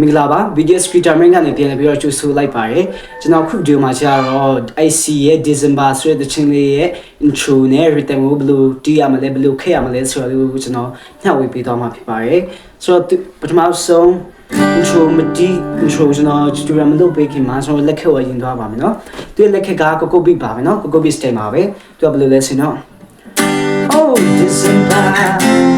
မင်္ဂလာပါ video scripter main ကနေပြန်လည်ပြီးတော့ကြိုဆိုလိုက်ပါတယ်ကျွန်တော်ခုဗီဒီယိုမှာကျတော့ IC ရဲ့ December ဆိုတဲ့တခြင်းလေးရဲ့ intro နဲ့ rhythm ကိုဘယ်လိုတီးရမလဲဘယ်လိုခက်ရမလဲဆိုတော့လေးကိုကျွန်တော်ညှဝေပေးသွားမှာဖြစ်ပါတယ်ဆိုတော့ပထမဆုံး intro မတီး intro ကျွန်တော် tutorial မလုပ်ပေးခင်မှာကျွန်တော်လက်ခက်ဝရင်သွားပါမယ်နော်သူရဲ့လက်ခက်ကကိုကိုဘစ်ပါမယ်နော်ကိုကိုဘစ် style ပါပဲသူကဘယ်လိုလဲဆိုတော့ Oh, December,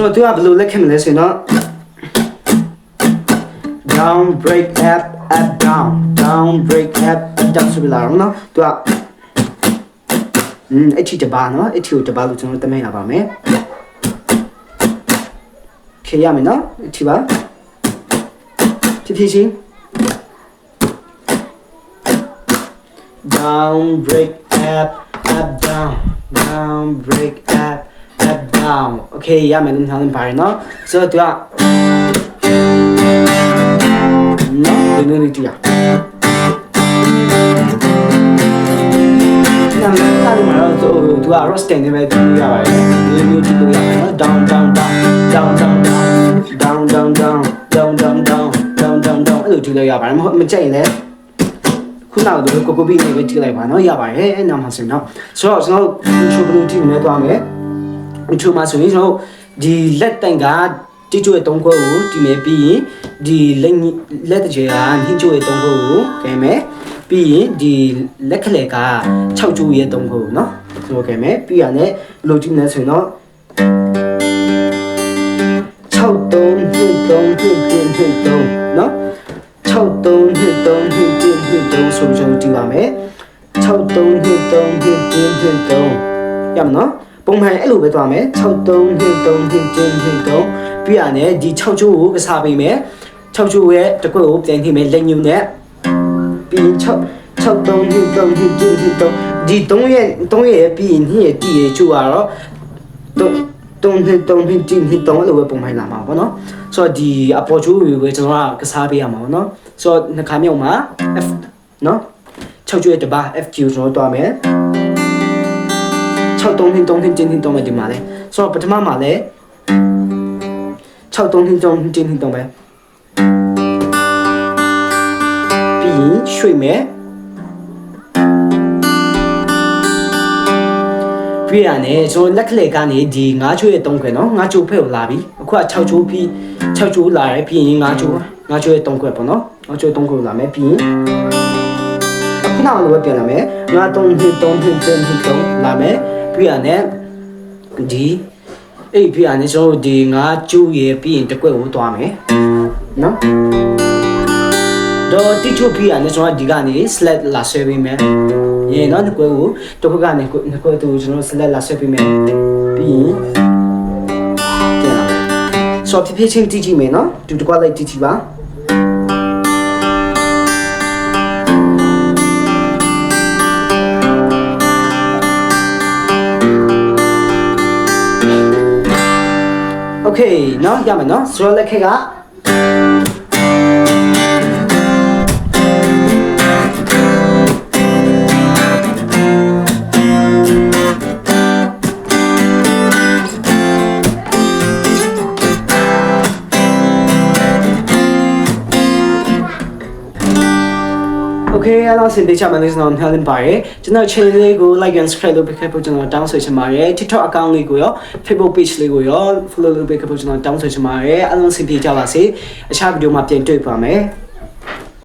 ဆိုတော့သူကဘယ်လိုလက်ခံမလဲဆိုတော့ down break up up down down break up up down ဆိုပြီးလာတော့နော်သူကอืมအဲ့ဒီတပါနော်အဲ့ဒီကိုတပါလို့ကျွန်တော်တမဲရပါမယ်ခေရမယ်နော်အဲ့ဒီပါဖြည်းဖြည်းချင်း down break up up down down break up up down okay ရမယ်လို့ထားလို့ပါတယ်နော်ဆိုတော့သူကနော်ဒီလိုလေးကြည့်ရနာမည်တားမှာတော့သူသူက roasting နဲ့ပဲကြည့်ရပါတယ်ဒီမျိုးကြည့်လို့ရမယ်နော် down down down down down down down down down down down down down down အဲ့လိုကြည့်လို့ရပါတယ်မဟုတ်မကြိုက်ရင်လည်းခုနကကိုကိုဘီနဲ့ပဲကြည့်လိုက်ပါနော်ရပါတယ်အဲ့နောက်မှာဆိုတော့ဆိုတော့ကျွန်တော် intro ဘယ်လိုကြည့်မလဲသွားမယ် ဒီချိုမှာဆိုရင်ကျွန်တော်ဒီလက်တိုင်ကတီချိုရဲ့သုံးခွက်ကိုတီမယ်ပြီးရင်ဒီလက်လက်တကြေကညှင်းချိုရဲ့သုံးခွက်ကိုကဲမယ်ပြီးရင်ဒီလက်ခလေက6ချိုရဲ့သုံးခွက်ကိုနော်ဆိုတော့ကဲမယ်ပြီးရနဲ့လိုကြည့်နေဆိုရင်တော့6တုံး2တုံး2တင်2တုံးနော်6တုံး2တုံး2တင်2တုံးဆိုပြီးကျွန်တော်တီပါမယ်6တုံး2တုံး2တင်2တုံးရမနော် ပုံမှန်အဲ့လိုပဲသွားမယ်6 3 2 3 2 2 3ပြီးရတယ်ဒီ6ကျိုးကိုကစားပေးမယ်6ကျိုးရဲ့တစ်ခွက်ကိုပြန်ထိမယ်လက်ညှိုးနဲ့ပြီး6 6 3 2 3 2 2 3ဒီ3ရဲ့3ရဲ့ပြီးရင်2ရဲ့တီရဲ့ကျိုးကတော့3တုံးနှစ်တုံးနှစ်တင်းနှစ်တုံးအဲ့လိုပဲပုံမှန်လာမှာပေါ့နော်ဆိုတော့ဒီအပေါ်ချိုးတွေပဲကျွန်တော်ကကစားပေးရမှာပေါ့နော်ဆိုတော့နှခါမြောက်မှာ F နော်6ကျွဲတပါ FQ ကျွန်တော်တွားမယ် 6တုံးနှစ်တုံးနှစ်တင်းနှစ်တုံးပဲဒီမှာလဲဆိုတော့ပထမမှာလဲ6တုံးနှစ်တုံးနှစ်တင်းနှစ်တုံးပဲပြီးရင်ရွှေ့မယ်ပြရနဲ့ကျွန်တော်လက်ကလေးကနေဒီ9ချိုးရဲ့3ခွဲနော်9ချိုးဖက်ကိုလာပြီအခုက6ချိုးပြီး6ချိုးလာတယ်ပြီးရင်9ချိုး9ချိုးရဲ့3ခွဲပေါ့နော်9ချိုး3ခွဲကိုလာမယ်ပြီးရင်အခုနောက်လိုပဲပြန်လာမယ်9 3 2 3 2 3 3လာမယ် ပြရနဲ့ဒီအဲ့ပြရနဲ့ကျွန်တော်ဒီ9ချိုးရဲ့ပြီးရင်တစ်ခွဲကိုသွားမယ်နော်တော့တိချိုပြရနဲ့ကျွန်တော်ဒီကနေ select လာဆွဲပေးမယ်ရေနော်ဒီကွဲကိုတစ်ခွက်ကနေနှစ်ခွက်တူကျွန်တော် select လာဆွဲပေးမယ်ပြီးရင်ပြန်လာဆိုတော့ဖြည်းဖြည်းချင်းတီးကြည့်မယ်နော်ဒီတစ်ခွက်လိုက်တီးကြည့်ပါ โอเคเนาะရမယ်เนาะဆိုတော့လက်ခက်က Okay အဲ့တော့စင်တေချာမန်လေးကျွန်တော်နှာလင်းပါတယ်ကျွန်တော် channel လေးကို like and subscribe လုပ်ပေးခဲ့ဖို့ကျွန်တော်တောင်းဆိုချင်ပါတယ် TikTok account လေးကိုရော Facebook page လေးကိုရော follow လုပ်ပေးခဲ့ဖို့ကျွန်တော်တောင်းဆိုချင်ပါတယ်အားလုံးစင်ပြေကြပါစေအခြားဗီဒီယိုမှာပြန်တွေ့ပါမယ်